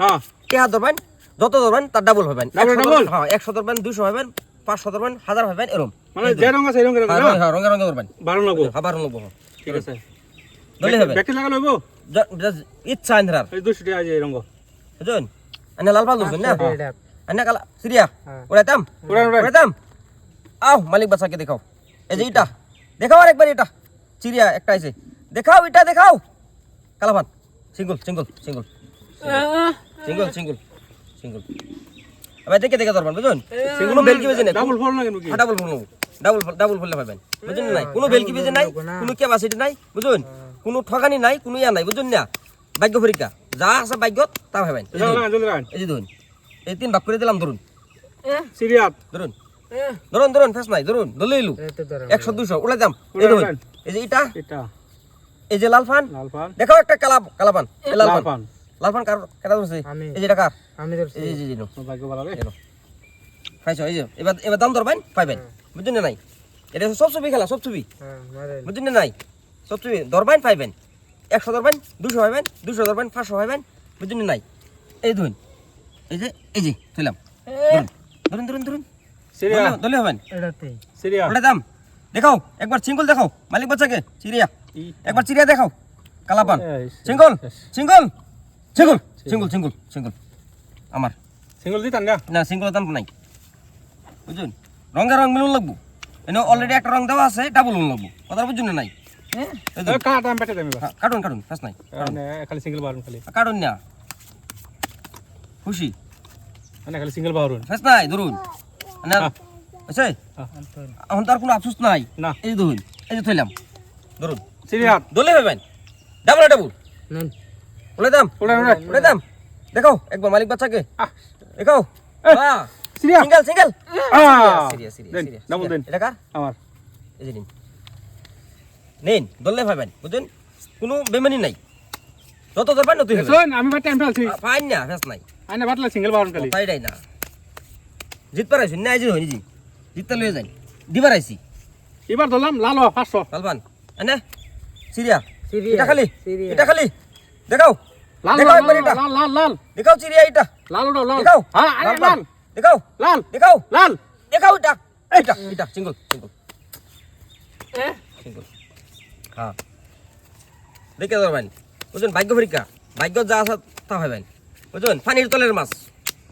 হ্যাঁ। টেহা ধরবেন যত ধরবেন তার ডাবল হবেন। হ্যাঁ একশো ধরবেন দুশো হবেন পাঁচশো ধরবেন হাজার হবেন এরম। মানে যে রঙ আছে হ্যাঁ, হ্যাঁ, রঙে রঙে ধরবেন। বারো লাগবো রঙ হব ঠিক আছে। হবে। লাগা ইচ্ছা আন্ধার এই দুশো টাকা যে রঙ। বুঝুন আনে লাল পাল ধরবেন না? আনে কালা সিরিয়া হ্যাঁ। উড়াইতাম? উড়ান, উড়ান। উড়াইতাম? আও মালিক বাচ্চাকে দেখাও। এই যে এটা দেখাও আরেকবার এটা চিড়িয়া একটা আছে। দেখাও এটা দেখাও। কালাপান single single single. Single single single এবার দেখে দেখে ধরবেন বুঝুন? কোনো বেলকি বেজে নেই? ডাবল ফল না কেন ডাবল ফুল ডাবল ডাবল ফুললে পাবেন বুঝুন নাই? কোনো বেলকি বেজে নাই? কোনো ক্যাপাসিটি নাই বুঝুন? কোনো ঠকানি নাই কোনো ইয়া নাই বুঝুন না? ভাগ্য পরীক্ষা। যা আছে ভাগ্যত তা ভাবেন এই যে ধরুন, এই তিন ভাগ করে দিলাম ধরুন। সিরিয়াত। ধরুন। ধরুন ধরুন ফেস নাই ধরুন ধরলে একশো দুশো উড়ে দাম এই ধরুন এই যে এটা এই যে লাল ফান। দেখাও একটা কালা কালাপান লাল ফান। পান কার কেটা ধরছে আমি। এই যে এটা কার? আমি ধরছি। এই যে এই ভাগ্য ভালো রে। খাইছো এই যে এবার এবার দাম ধরবেন পাইবেন। বুঝছেন না নাই? এটা সব ছবি খেলা সব ছবি। হ্যাঁ বুঝছেন না নাই? সব ছবি। ধরবেন পাইবেন। একশো ধরবেন দুশো পাইবেন? দুশো ধরবেন পাঁচশো পাইবেন? বুঝছেন না নাই? এই ধরুন। এই যে এই যে তুইলাম ধরুন। ধরুন ধরুন সিরিয়া। ধরলে- ধরলে হবেন এটাতে। সিরিয়া। ওটা দাম। দেখাও একবার সিঙ্গল দেখাও। মালিক বাচ্চাকে চিড়িয়া একবার চিড়িয়া দেখাও। কালাপান। Single single. Single single single single আমার সিঙ্গল দিতাম না? না সিঙ্গল দাম নাই। বুঝুন রঙে রং মিলুন লাগবো। এনে অলরেডি একটা রং দেওয়া আছে ডাবল উন লাগবো। কথা বুঝুন না নাই? দেবে হ্যাঁ, কাটুন কাটুন ফার্স্ট নাই খালি সিঙ্গল বারুন খালি। কাটুন না। খুশি? মানে খালি সিঙ্গল বারুন ফার্স্ট নাই ধরুন। না হ্যাঁ। আছে এখন তো আর কোনো আফসোস নাই। না। এই ধরুন এই যে থইলাম ধরুন। সিরিয়াত দলে ভাবেন ডাবল ডাবল। উড়ে দাম উড়ান, উড়ান। উড়ে দাম। দেখাও একবার মালিক বাচ্চাকে। সিরিয়া। Single single. আহ। সিরিয়াস সিরিয়াস দেন ডাবল দেন। এটা কার? আমার। এই যে নিন। নিন দলে ভাবেন বুঝছেন কোনো বেমানি নাই। যত ধরবেন নতুন হবে শোন আমি বাট টাইম ফেলছি ফাইন না ফেস নাই। আইনা বাটলা সিঙ্গল বারুন খালি। ফাইডাই না। জিত পারাইছি না আইজি হয়নি জি। জিততে লয়ে যাই। দিবার আইছি। এবার ধরলাম লাল পাঁচশো। পালবান এনে সিরিয়া। সিরিয়া, এটা খালি। সিরিয়া। এটা খালি। দেখাও। লাল দেখাও লাল একবার এটা। লাল লাল লাল। দেখাও চিড়িয়া এটা লাল ওটা লাল। দেখাও। হ্যাঁ আরে লাল দেখাও। লাল। দেখাও। লাল। দেখাও এটা। এটা এটা সিঙ্গল সিঙ্গল। সিঙ্গল। হ্যাঁ। দেখে ধরবেন বুঝুন ভাগ্য পরীক্ষা। ভাগ্য যা আছে তা ভাবেন বুঝুন পানির তলের মাছ।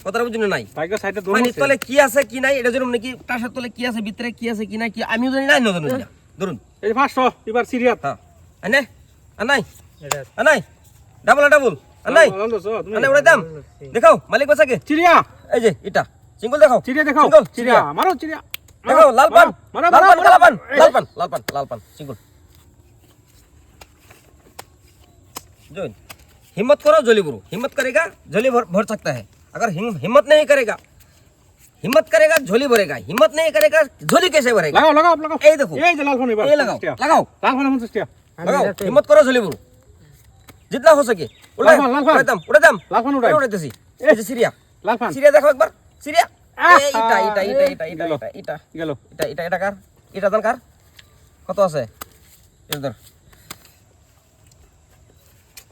কথাটা বুঝুন নাই? বাইকের সাইডে দৌড় পানির তলে কি আছে কি নাই? এটা যেরকম নাকি টাসের তলে কি আছে ভিতরে কি আছে কি নাই কি আমিও জানি না আমিও জানি না। ধরুন। এই পাঁচশো এবার সিরিয়াত হ্যাঁ। আনে? আনাই? আনাই? ডাবল আ ডাবল আনাই লাল দোছো তুমি আনাই উড়ে দাম দেখাও মালিক বাসাকে চিড়িয়া এই যে এটা সিঙ্গল দেখাও চিড়িয়া দেখাও Single, চিড়িয়া চিড়িয়া। মারো চিড়িয়া দেখাও লাল পান মারো লাল মারো পান কালা পান লাল পান লাল পান लाल पान सिंगल जो हिम्मत करो झोली भरो हिम्मत करेगा झोली भर भर सकता है अगर हिम, हिम्मत नहीं करेगा हिम्मत करेगा झोली भरेगा हिम्मत नहीं करेगा झोली कैसे भरेगा লাগাও লাগাও লাগাও এই দেখো। এই যে লাল ফোন এবার ये लगाओ लगाओ লাল ফোন পঞ্চাশ টাকা আমি लगाओ এটাতে हिम्मत करो झोली भरो জিতলা হচ্ছে কি? উড়াইতাম উড়াইতাম লাফান। উড়াই উড়াইতেছি এই যে সিরিয়া। লাফান। সিরিয়া দেখো একবার। সিরিয়া? এটা এটা এটা এটা এটা এটা দান কার? কত আছে?